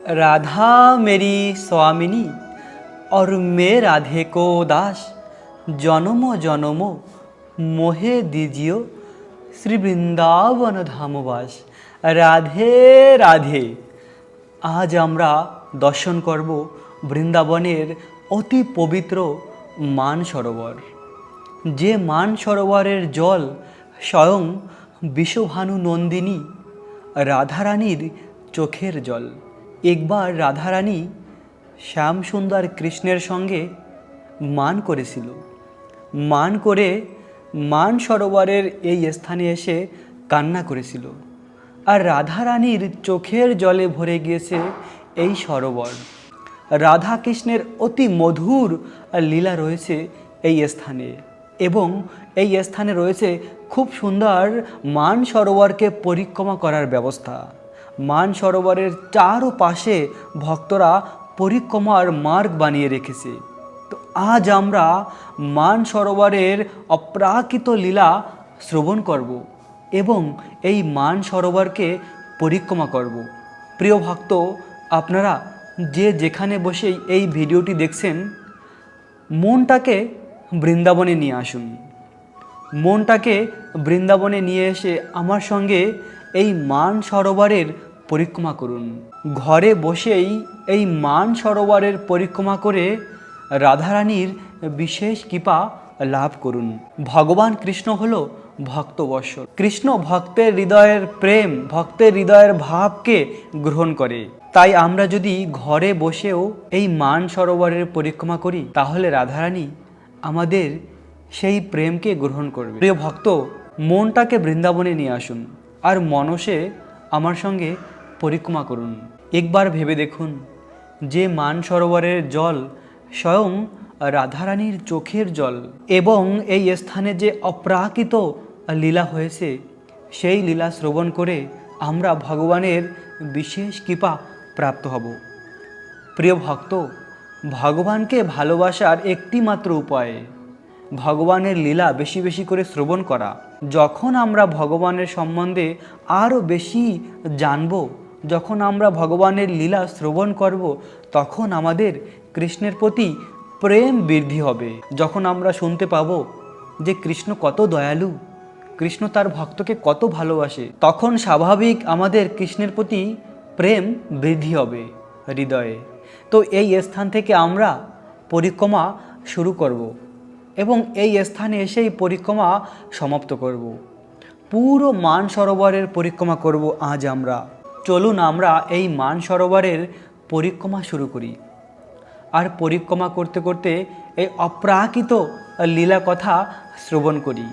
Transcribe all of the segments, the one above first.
राधा मेरी स्वामिनी और मैं राधे को दास জনম জনম মোহে দিজিও শ্রী বৃন্দাবন ধামবাস রাধে রাধে আজ আমরা দর্শন করব বৃন্দাবনের অতি পবিত্র মান সরোবর যে মান সরোবরের জল স্বয়ং বিশ্বভানু নন্দিনী রাধারানীর চোখের জল একবার রাধারানী শ্যামসুন্দর কৃষ্ণের সঙ্গে মান করেছিল। মান করে মান সরোবরের এই স্থানে এসে কান্না করেছিল। আর রাধারানীর চোখের জলে ভরে গিয়েছে এই সরোবর। রাধা কৃষ্ণের অতি মধুর লীলা রয়েছে এই স্থানে এবং এই স্থানে রয়েছে খুব সুন্দর মান সরোবরকে পরিক্রমা করার ব্যবস্থা। মান সরোবরের চারও পাশে ভক্তরা পরিক্রমার মার্গ বানিয়ে রেখেছে। তো আজ আমরা মান সরোবরের অপ্রাকৃত লীলা শ্রবণ করব এবং এই মান সরোবরকে পরিক্রমা করব। প্রিয় ভক্ত, আপনারা যে যেখানে বসেই এই ভিডিওটি দেখছেন, মনটাকে বৃন্দাবনে নিয়ে আসুন। মনটাকে বৃন্দাবনে নিয়ে এসে আমার সঙ্গে এই মান সরোবরের পরিক্রমা করুন। ঘরে বসেই এই মান সরোবরের পরিক্রমা করে রাধারানীর বিশেষ কৃপা লাভ করুন। ভগবান কৃষ্ণ হল ভক্তবৎসল কৃষ্ণ ভক্তের হৃদয়ের প্রেম, ভক্তের হৃদয়ের ভাবকে গ্রহণ করে। তাই আমরা যদি ঘরে বসেও এই মান সরোবরের পরিক্রমা করি, তাহলে রাধারানী আমাদের সেই প্রেমকে গ্রহণ করবে। প্রিয় ভক্ত, মনটাকে বৃন্দাবনে নিয়ে আসুন। আর মনসে আমার সঙ্গে পরিক্রমা করুন। একবার ভেবে দেখুন যে মান সরোবরের জল স্বয়ং রাধারানীর চোখের জল এবং এই স্থানে যে অপ্রাকৃত লীলা হয়েছে, সেই লীলা শ্রবণ করে আমরা ভগবানের বিশেষ কৃপা প্রাপ্ত হব। প্রিয় ভক্ত, ভগবানকে ভালোবাসার একটি মাত্র উপায়, ভগবানের লীলা বেশি বেশি করে শ্রবণ করা। যখন আমরা ভগবানের সম্বন্ধে আরও বেশি জানব যখন আমরা ভগবানের লীলা শ্রবণ করব, তখন আমাদের কৃষ্ণের প্রতি প্রেম বৃদ্ধি হবে। যখন আমরা শুনতে পাবো যে কৃষ্ণ কত দয়ালু, কৃষ্ণ তার ভক্তকে কত ভালোবাসে, তখন স্বাভাবিক আমাদের কৃষ্ণের প্রতি প্রেম বৃদ্ধি হবে হৃদয়ে। তো এই স্থান থেকে আমরা পরিক্রমা শুরু করব এবং এই স্থানে এসেই পরিক্রমা সমাপ্ত করব। পুরো মান সরোবরের পরিক্রমা করব আজ আমরা। চলুন আমরা এই মান সরোবরের পরিক্রমা শুরু করি। আর পরিক্রমা করতে করতে এই অপ্রাকৃত লীলা কথা শ্রবণ করি।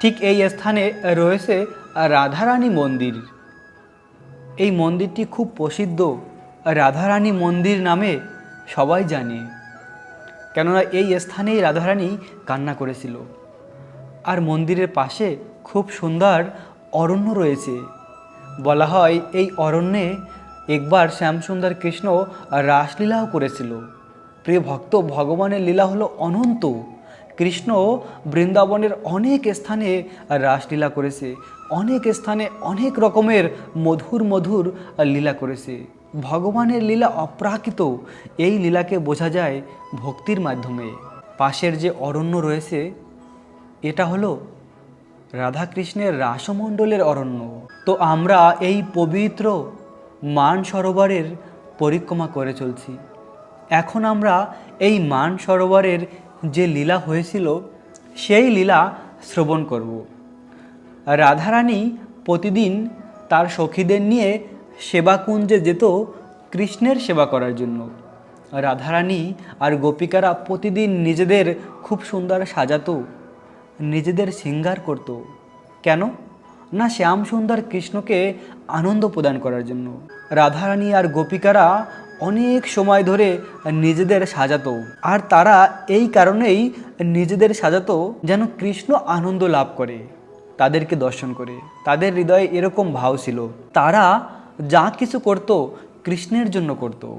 ঠিক এই স্থানে রয়েছে রাধারানী মন্দির। এই মন্দিরটি খুব প্রসিদ্ধ। রাধারানী মন্দির নামে সবাই জানে। কেননা এই স্থানেই রাধারানী কান্না করেছিল। আর মন্দিরের পাশে খুব সুন্দর অরণ্য রয়েছে। বলা হয়, এই অরণ্যে একবার শ্যামসুন্দর কৃষ্ণ রাসলীলাও করেছিল। প্রিয় ভক্ত, ভগবানের লীলা হলো অনন্ত। কৃষ্ণ বৃন্দাবনের অনেক স্থানে রাসলীলা করেছে, অনেক স্থানে অনেক রকমের মধুর মধুর লীলা করেছে। ভগবানের লীলা অপ্রাকৃত, এই লীলাকে বোঝা যায় ভক্তির মাধ্যমে। পাশের যে অরণ্য রয়েছে, এটা হলো রাধাকৃষ্ণের রাসমণ্ডলের অরণ্য। তো আমরা এই পবিত্র মান সরোবরের পরিক্রমা করে চলছি। এখন আমরা এই মান সরোবরের যে লীলা হয়েছিল, সেই লীলা শ্রবণ করব। রাধারানী প্রতিদিন তার সখীদের নিয়ে সেবাকুঞ্জে যেত কৃষ্ণের সেবা করার জন্য। রাধারানী আর গোপিকারা প্রতিদিন নিজেদের খুব সুন্দর সাজাতো। নিজেদের শৃঙ্গার করত। কেন? না শ্যাম সুন্দর কৃষ্ণকে আনন্দ প্রদান করার জন্য। রাধারানী আর গোপিকারা অনেক সময় ধরে নিজেদের সাজাতো। আর তারা এই কারণেই নিজেদের সাজাতো যেন কৃষ্ণ আনন্দ লাভ করে, তাদেরকে দর্শন করে। তাদের হৃদয়ে এরকম ভাব ছিল। তারা যা কিছু করত কৃষ্ণের জন্য করত।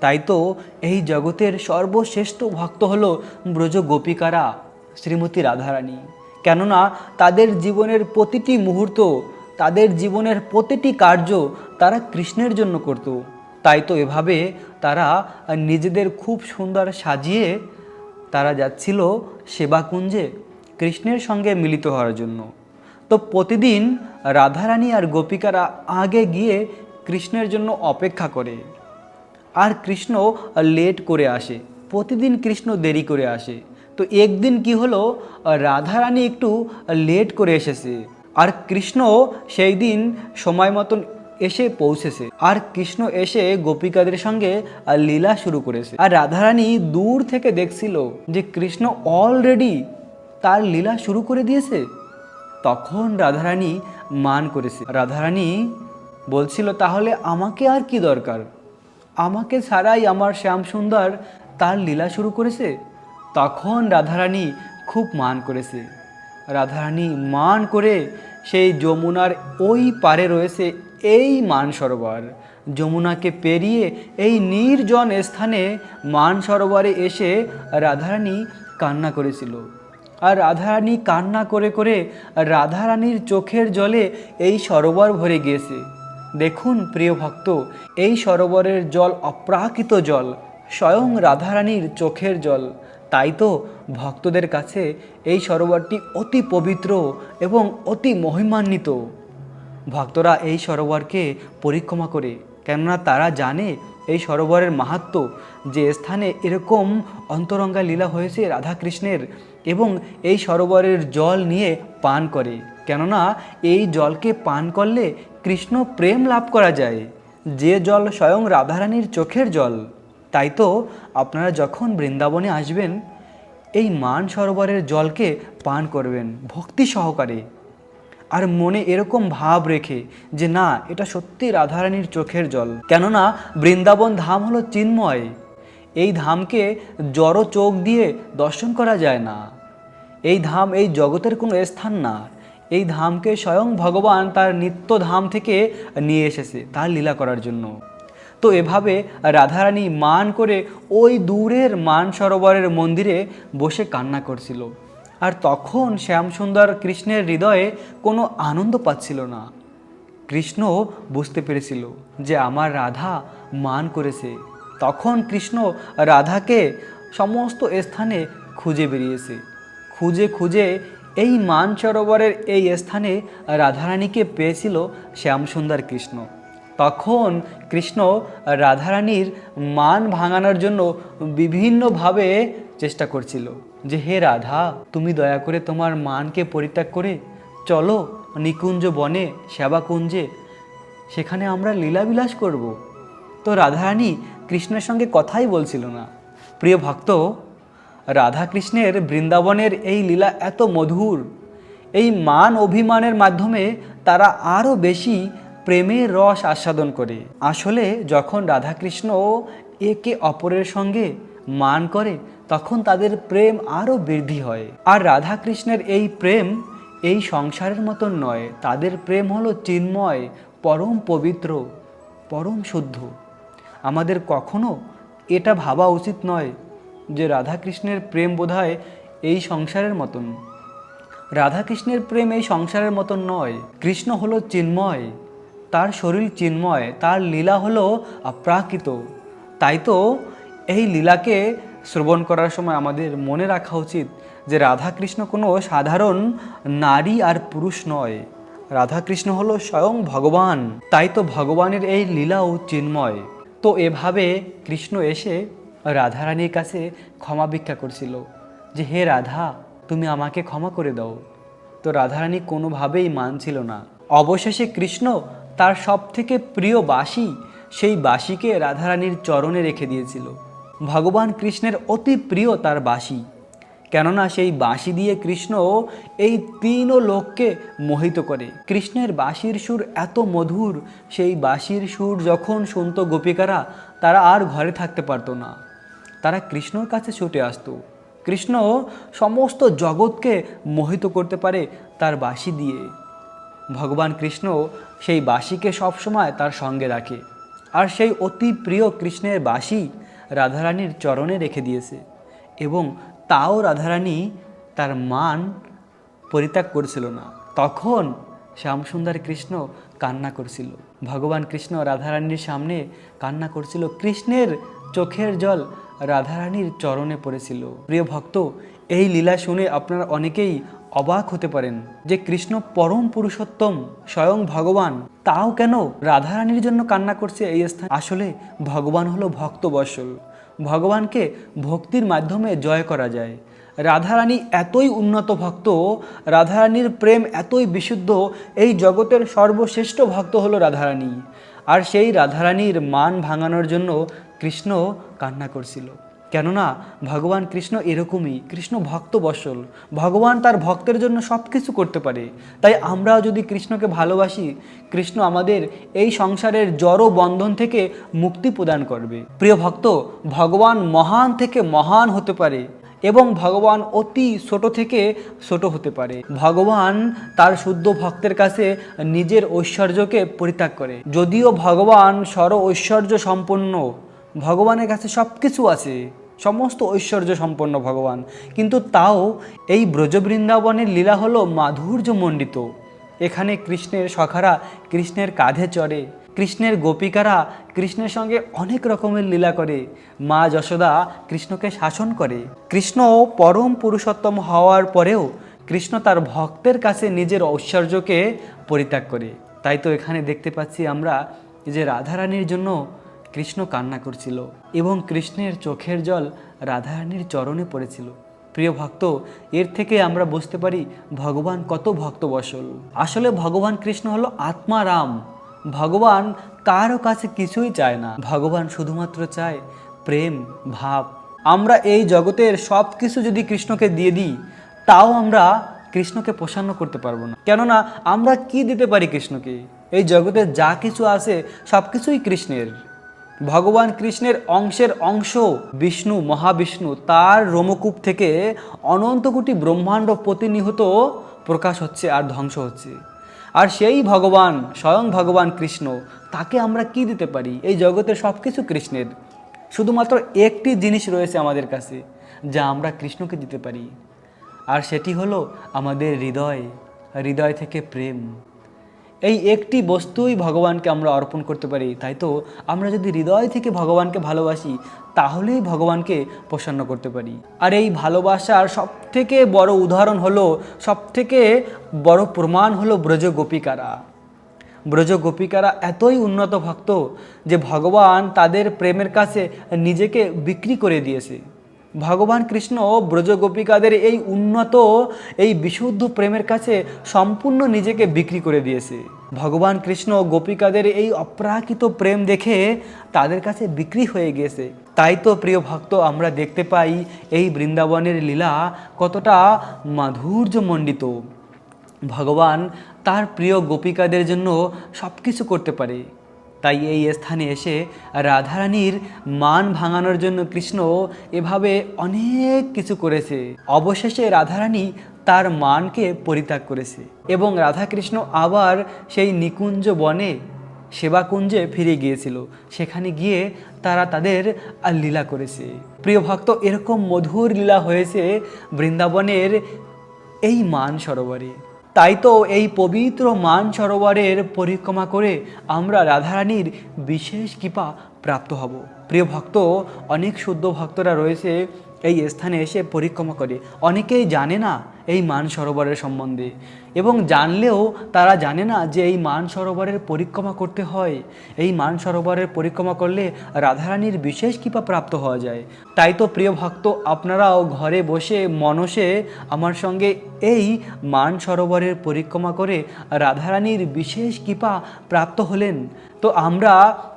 তাই তো এই জগতের সর্বশ্রেষ্ঠ ভক্ত হলো ব্রজ গোপিকারা। শ্রীমতী রাধারানী। কেননা তাদের জীবনের প্রতিটি মুহূর্ত, তাদের জীবনের প্রতিটি কার্য তারা কৃষ্ণের জন্য করত। তাই তো এভাবে তারা নিজেদের খুব সুন্দর সাজিয়ে তারা যাচ্ছিল সেবাকুঞ্জে কৃষ্ণের সঙ্গে মিলিত হওয়ার জন্য। তো প্রতিদিন রাধারানী আর গোপিকারা আগে গিয়ে কৃষ্ণের জন্য অপেক্ষা করে। আর কৃষ্ণ লেট করে আসে। প্রতিদিন কৃষ্ণ দেরি করে আসে। তো একদিন কি হলো, রাধারানী একটু লেট করে এসেছে। আর কৃষ্ণ সেই দিন সময় মতন এসে পৌঁছেছে। আর কৃষ্ণ এসে গোপিকাদের সঙ্গে লীলা শুরু করেছে। আর রাধারানী দূর থেকে দেখছিল যে কৃষ্ণ অলরেডি তার লীলা শুরু করে দিয়েছে। তখন রাধারানী মান করেছে। রাধারানী বলছিল, তাহলে আমাকে আর কি দরকার? আমাকে ছাড়াই আমার শ্যাম সুন্দর তার লীলা শুরু করেছে? তখন রাধারানী খুব মান করেছে। রাধারানী মান করে সেই যমুনার ওই পারে রয়েছে এই মান সরোবর। যমুনাকে পেরিয়ে এই নির্জন স্থানে মান সরোবরে এসে রাধারানী কান্না করেছিল। আর রাধারানী কান্না করে করে রাধারানীর চোখের জলে এই সরোবর ভরে গিয়েছে। দেখুন প্রিয় ভক্ত, এই সরোবরের জল অপ্রাকৃত জল, স্বয়ং রাধারানীর চোখের জল। তাই তো ভক্তদের কাছে এই সরোবরটি অতি পবিত্র এবং অতি মহিমান্বিত। ভক্তরা এই সরোবরকে পরিক্রমা করে, কেননা তারা জানে এই সরোবরের মাহাত্ম যে স্থানে এরকম অন্তরঙ্গা লীলা হয়েছে রাধাকৃষ্ণের এবং এই সরোবরের জল নিয়ে পান করে। কেননা এই জলকে পান করলে কৃষ্ণ প্রেম লাভ করা যায়। যে জল স্বয়ং রাধারানীর চোখের জল। তাই তো আপনারা যখন বৃন্দাবনে আসবেন, এই মান সরোবরের জলকে পান করবেন ভক্তি সহকারে। আর মনে এরকম ভাব রেখে যে না, এটা সত্যি রাধারানীর চোখের জল। কেননা, বৃন্দাবন ধাম হলো চিন্ময়। এই ধামকে জড় চোখ দিয়ে দর্শন করা যায় না। এই ধাম এই জগতের কোনো স্থান না। এই ধামকে স্বয়ং ভগবান তার নিত্য ধাম থেকে নিয়ে এসেছে তার লীলা করার জন্য। তো এভাবে রাধারানী মান করে ওই দূরের মান সরোবরের মন্দিরে বসে কান্না করছিল। আর তখন শ্যামসুন্দর কৃষ্ণের হৃদয়ে কোনো আনন্দ পাচ্ছিল না। কৃষ্ণ বুঝতে পেরেছিল যে আমার রাধা মান করেছে। তখন কৃষ্ণ রাধাকে সমস্ত স্থানে খুঁজে বেরিয়েছে। খুঁজে খুঁজে এই মান সরোবরের এই স্থানে রাধারানীকে পেয়েছিল শ্যামসুন্দর কৃষ্ণ। তখন কৃষ্ণ রাধারানীর মান ভাঙানোর জন্য বিভিন্নভাবে চেষ্টা করছিল যে, হে রাধা, তুমি দয়া করে তোমার মানকে পরিত্যাগ করে চলো নিকুঞ্জ বনে, সেবাকুঞ্জে। সেখানে আমরা লীলাবিলাস করব। তো রাধারানী কৃষ্ণের সঙ্গে কথাই বলছিল না। প্রিয় ভক্ত রাধা কৃষ্ণের বৃন্দাবনের এই লীলা এত মধুর। এই মান অভিমানের মাধ্যমে তারা আরও বেশি প্রেমের রস আস্বাদন করে। আসলে যখন রাধাকৃষ্ণ একে অপরের সঙ্গে মান করে, তখন তাদের প্রেম আরও বৃদ্ধি হয়। আর রাধাকৃষ্ণের এই প্রেম এই সংসারের মতন নয়। তাদের প্রেম হলো চিন্ময়, পরম পবিত্র, পরম শুদ্ধ। আমাদের কখনো এটা ভাবা উচিত নয় যে রাধাকৃষ্ণের প্রেম বোধহয় এই সংসারের মতন। রাধাকৃষ্ণের প্রেম এই সংসারের মতন নয়। কৃষ্ণ হলো চিন্ময় তার শরীর চিন্ময়, তার লীলা হলো অপ্রাকৃত। তাই তো এই লীলাকে শ্রবণ করার সময় আমাদের মনে রাখা উচিত যে রাধাকৃষ্ণ কোনো সাধারণ নারী আর পুরুষ নয়। রাধাকৃষ্ণ হলো স্বয়ং ভগবান। তাই তো ভগবানের এই লীলাও চিন্ময়। তো এভাবে কৃষ্ণ এসে রাধারানীর কাছে ক্ষমা ভিক্ষা করছিল যে, হে রাধা, তুমি আমাকে ক্ষমা করে দাও। তো রাধারানী কোনোভাবেই মানছিল না। অবশেষে কৃষ্ণ তার সব থেকে প্রিয় বাঁশি সেই বাঁশিকে রাধারানীর চরণে রেখে দিয়েছিল। ভগবান কৃষ্ণের অতি প্রিয় তার বাঁশি। কেননা সেই বাঁশি দিয়ে কৃষ্ণ এই তিনও লোককে মোহিত করে। কৃষ্ণের বাঁশির সুর এত মধুর, সেই বাঁশির সুর যখন শুনত গোপিকারা, তারা আর ঘরে থাকতে পারতো না। তারা কৃষ্ণর কাছে ছুটে আসতো। কৃষ্ণ সমস্ত জগৎকে মোহিত করতে পারে তার বাঁশি দিয়ে। ভগবান কৃষ্ণ সেই বাঁশিকে সবসময় তার সঙ্গে রাখে। আর সেই অতি প্রিয় কৃষ্ণের বাঁশি রাধারানীর চরণে রেখে দিয়েছে এবং তাও রাধারানী তার মান পরিত্যাগ করছিল না। তখন শ্যামসুন্দর কৃষ্ণ কান্না করছিল। ভগবান কৃষ্ণ রাধারানীর সামনে কান্না করছিল। কৃষ্ণের চোখের জল রাধারানীর চরণে পড়েছিল। প্রিয় ভক্ত, এই লীলা শুনে আপনারা অনেকেই অবাক হতে পারেন যে কৃষ্ণ পরম পুরুষোত্তম স্বয়ং ভগবান, তাও কেন রাধারানীর জন্য কান্না করছে এই স্থান? আসলে ভগবান হলো ভক্ত বৎসল। ভগবানকে ভক্তির মাধ্যমে জয় করা যায়। রাধারানী এতই উন্নত ভক্ত, রাধারানীর প্রেম এতই বিশুদ্ধ, এই জগতের সর্বশ্রেষ্ঠ ভক্ত হলো রাধারানী। আর সেই রাধারানীর মান ভাঙানোর জন্য কৃষ্ণ কান্না করছিল। কেননা ভগবান কৃষ্ণ এরকমই, কৃষ্ণ ভক্ত বসল। ভগবান তার ভক্তের জন্য সব কিছু করতে পারে। তাই আমরাও যদি কৃষ্ণকে ভালোবাসি, কৃষ্ণ আমাদের এই সংসারের জড় বন্ধন থেকে মুক্তি প্রদান করবে। প্রিয় ভক্ত, ভগবান মহান থেকে মহান হতে পারে এবং ভগবান অতি ছোট থেকে ছোট হতে পারে। ভগবান তার শুদ্ধ ভক্তের কাছে নিজের ঐশ্বর্যকে পরিত্যাগ করে। যদিও ভগবান সর ঐশ্বর্য সম্পন্ন, ভগবানের কাছে সব কিছু আছে। সমস্ত ঐশ্বর্য সম্পন্ন ভগবান। কিন্তু তাও এই ব্রজবৃন্দাবনের লীলা হলো মাধুর্যমণ্ডিত। এখানে কৃষ্ণের সখারা কৃষ্ণের কাঁধে চড়ে, কৃষ্ণের গোপিকারা কৃষ্ণের সঙ্গে অনেক রকমের লীলা করে। মা যশোদা কৃষ্ণকে শাসন করে। কৃষ্ণ পরম পুরুষোত্তম হওয়ার পরেও কৃষ্ণ তার ভক্তের কাছে নিজের ঐশ্বর্যকে পরিত্যাগ করে। তাই তো এখানে দেখতে পাচ্ছি আমরা যে রাধারানীর জন্য কৃষ্ণ কান্না করছিল এবং কৃষ্ণের চোখের জল রাধারানীর চরণে পড়েছিল। প্রিয় ভক্ত, এর থেকে আমরা বুঝতে পারি ভগবান কত ভক্ত বসল আসলে ভগবান কৃষ্ণ হলো আত্মারাম ভগবান কারও কাছে কিছুই চায় না। ভগবান শুধুমাত্র চায় প্রেম, ভাব। আমরা এই জগতের সব কিছু যদি কৃষ্ণকে দিয়ে দিই, তাও আমরা কৃষ্ণকে প্রসন্ন করতে পারব না। কেননা, আমরা কি দিতে পারি কৃষ্ণকে? এই জগতে যা কিছু আছে সব কিছুই কৃষ্ণের। ভগবান কৃষ্ণের অংশের অংশ বিষ্ণু মহাবিষ্ণু, তার রোমকূপ থেকে অনন্ত কোটি ব্রহ্মাণ্ড প্রতিনিহত প্রকাশ হচ্ছে আর ধ্বংস হচ্ছে। আর সেই ভগবান, স্বয়ং ভগবান কৃষ্ণ, তাকে আমরা কি দিতে পারি? এই জগতের সব কিছু কৃষ্ণের। শুধুমাত্র একটি জিনিস রয়েছে আমাদের কাছে, যা আমরা কৃষ্ণকে দিতে পারি। আর সেটি হলো আমাদের হৃদয়। হৃদয় থেকে প্রেম। এই একটি বস্তুই ভগবানকে আমরা অর্পণ করতে পারি, তাই তো? আমরা যদি হৃদয় থেকে ভগবানকে ভালোবাসি, তাহলেই ভগবানকে প্রসন্ন করতে পারি। আর এই ভালোবাসার সব থেকে বড় উদাহরণ হলো সব থেকে বড় প্রমাণ হলো ব্রজ গোপিকারা। ব্রজ গোপিকারা এতই উন্নত ভক্ত যে ভগবান তাদের প্রেমের কাছে নিজেকে বিক্রি করে দিয়েছে। ভগবান কৃষ্ণ ব্রজ গোপিকাদের এই উন্নত, এই বিশুদ্ধ প্রেমের কাছে সম্পূর্ণ নিজেকে বিক্রি করে দিয়েছে। ভগবান কৃষ্ণ গোপিকাদের এই অপ্রাকৃত প্রেম দেখে তাদের কাছে বিক্রি হয়ে গেছে। তাই তো প্রিয় ভক্ত, আমরা দেখতে পাই এই বৃন্দাবনের লীলা কতটা মাধুর্যমণ্ডিত। ভগবান তার প্রিয় গোপিকাদের জন্য সব কিছু করতে পারে। তাই এই স্থানে এসে রাধারানীর মান ভাঙানোর জন্য কৃষ্ণ এভাবে অনেক কিছু করেছে। অবশেষে রাধারানী তার মানকে পরিত্যাগ করেছে এবং রাধাকৃষ্ণ আবার সেই নিকুঞ্জ বনে সেবাকুঞ্জে ফিরে গিয়েছিল। সেখানে গিয়ে তারা তাদের লীলা করেছে। প্রিয় ভক্ত, এরকম মধুর লীলা হয়েছে বৃন্দাবনের এই মান সরোবরে। তাই তো এই পবিত্র মান সরোবরের পরিক্রমা করে আমরা রাধারানীর বিশেষ কৃপা প্রাপ্ত হব। প্রিয় ভক্ত, অনেক শুদ্ধ ভক্তরা রয়েছে এই স্থানে এসে পরিক্রমা করে। অনেকেই জানে না এই মান সরোবরের সম্বন্ধে। এবং জানলেও তারা জানে না যে এই মান সরোবরের পরিক্রমা করতে হয়। এই মান সরোবরের পরিক্রমা করলে রাধারানীর বিশেষ কৃপা প্রাপ্ত হওয়া যায়। তাই তো প্রিয় ভক্ত, আপনারাও ঘরে বসে মনসে আমার সঙ্গে এই মান সরোবরের পরিক্রমা করে রাধারানীর বিশেষ কৃপা প্রাপ্ত হলেন। তো আমরা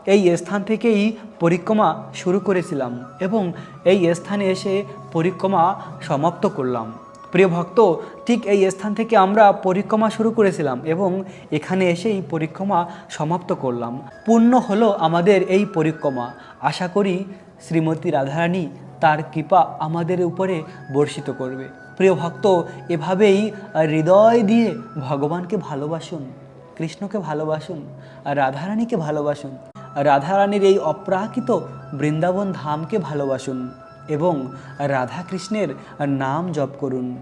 এই স্থান থেকেই পরিক্রমা শুরু করেছিলাম এবং এই স্থানে এসে পরিক্রমা সমাপ্ত করলাম। প্রিয় ভক্ত, ঠিক এই স্থান থেকে আমরা পরিক্রমা শুরু করেছিলাম এবং এখানে এসেই পরিক্রমা সমাপ্ত করলাম। পূর্ণ হলো আমাদের এই পরিক্রমা। আশা করি শ্রীমতী রাধারানী তার কৃপা আমাদের উপরে বর্ষিত করবে। প্রিয় ভক্ত, এভাবেই হৃদয় দিয়ে ভগবানকে ভালোবাসুন, কৃষ্ণকে ভালোবাসুন রাধারানীকে ভালোবাসুন। রাধারানীর এই অপ্রাকৃত বৃন্দাবন ধামকে ভালোবাসুন। এবং রাধা কৃষ্ণের নাম জপ করুন।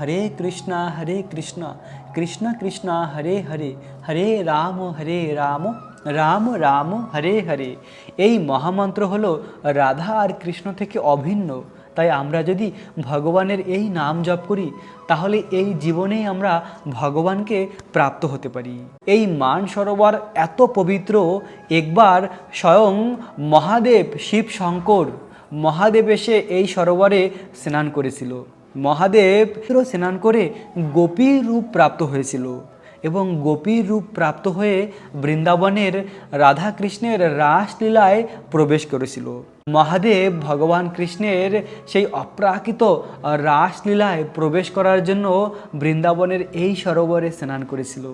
হরে কৃষ্ণ হরে কৃষ্ণ কৃষ্ণ কৃষ্ণ, হরে হরে হরে রাম হরে রাম রাম রাম, হরে হরে। এই মহামন্ত্র হল রাধা আর কৃষ্ণ থেকে অভিন্ন। তাই আমরা যদি ভগবানের এই নাম জপ করি, তাহলে এই জীবনেই আমরা ভগবানকে প্রাপ্ত হতে পারি। এই মান সরোবর এত পবিত্র, একবার স্বয়ং মহাদেব শিব শঙ্কর মহাদেব এসে এই সরোবরে স্নান করেছিল। মহাদেব স্নান করে গোপীর রূপ প্রাপ্ত হয়েছিল এবং গোপীর রূপ প্রাপ্ত হয়ে বৃন্দাবনের রাধা কৃষ্ণের রাসলীলায় প্রবেশ করেছিল। মহাদেব ভগবান কৃষ্ণের সেই অপ্রাকৃত রাসলীলায় প্রবেশ করার জন্য বৃন্দাবনের এই সরোবরে স্নান করেছিল।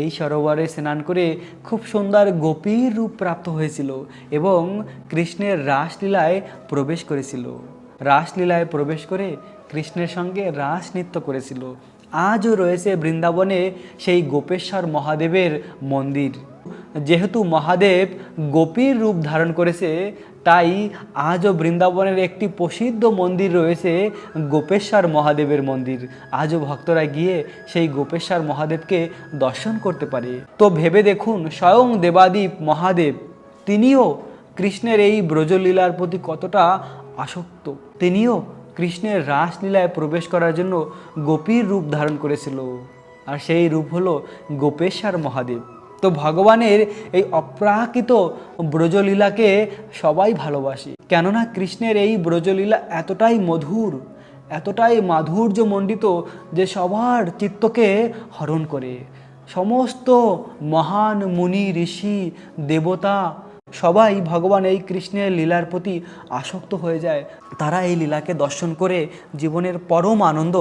এই সরোবরে স্নান করে খুব সুন্দর গোপীর রূপ প্রাপ্ত হয়েছিল এবং কৃষ্ণের রাসলীলায় প্রবেশ করেছিল। রাসলীলায় প্রবেশ করে কৃষ্ণের সঙ্গে রাস নৃত্য করেছিল। আজও রয়েছে বৃন্দাবনে সেই গোপেশ্বর মহাদেবের মন্দির। যেহেতু মহাদেব গোপীর রূপ ধারণ করেছে তাই আজও বৃন্দাবনের একটি প্রসিদ্ধ মন্দির রয়েছে গোপেশ্বর মহাদেবের মন্দির। আজও ভক্তরা গিয়ে সেই গোপেশ্বর মহাদেবকে দর্শন করতে পারে। তো ভেবে দেখুন, স্বয়ং দেবাদীপ মহাদেব, তিনিও কৃষ্ণের এই ব্রজলীলার প্রতি কতটা আসক্ত। তিনিও কৃষ্ণের রাসলীলায় প্রবেশ করার জন্য গোপীর রূপ ধারণ করেছিল। আর সেই রূপ হলো গোপেশ্বর মহাদেব। তো ভগবানের এই অপ্রাকৃত ব্রজলীলাকে সবাই ভালোবাসে। কেননা কৃষ্ণের এই ব্রজলীলা এতটাই মধুর, এতটাই মাধুর্যমণ্ডিত যে সবার চিত্তকে হরণ করে। সমস্ত মহান মুনি, ঋষি, দেবতা সবাই ভগবান এই কৃষ্ণের লীলার প্রতি আসক্ত হয়ে যায়। তারা এই লীলাকে দর্শন করে জীবনের পরম আনন্দ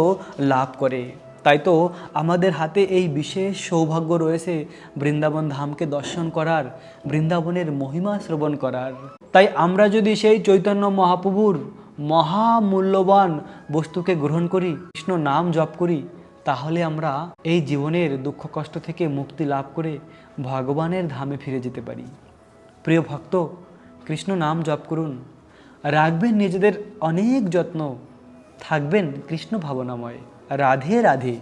লাভ করে। তাই তো আমাদের হাতে এই বিশেষ সৌভাগ্য রয়েছে বৃন্দাবন ধামকে দর্শন করার, বৃন্দাবনের মহিমা শ্রবণ করার। তাই আমরা যদি সেই চৈতন্য মহাপ্রভুর মহামূল্যবান বস্তুকে গ্রহণ করি, কৃষ্ণ নাম জপ করি, তাহলে আমরা এই জীবনের দুঃখ কষ্ট থেকে মুক্তি লাভ করে ভগবানের ধামে ফিরে যেতে পারি। প্রিয় ভক্ত, কৃষ্ণ নাম জপ করুন। রাখবেন নিজেদের অনেক যত্ন। থাকবেন কৃষ্ণ ভাবনাময়। রাধে রাধে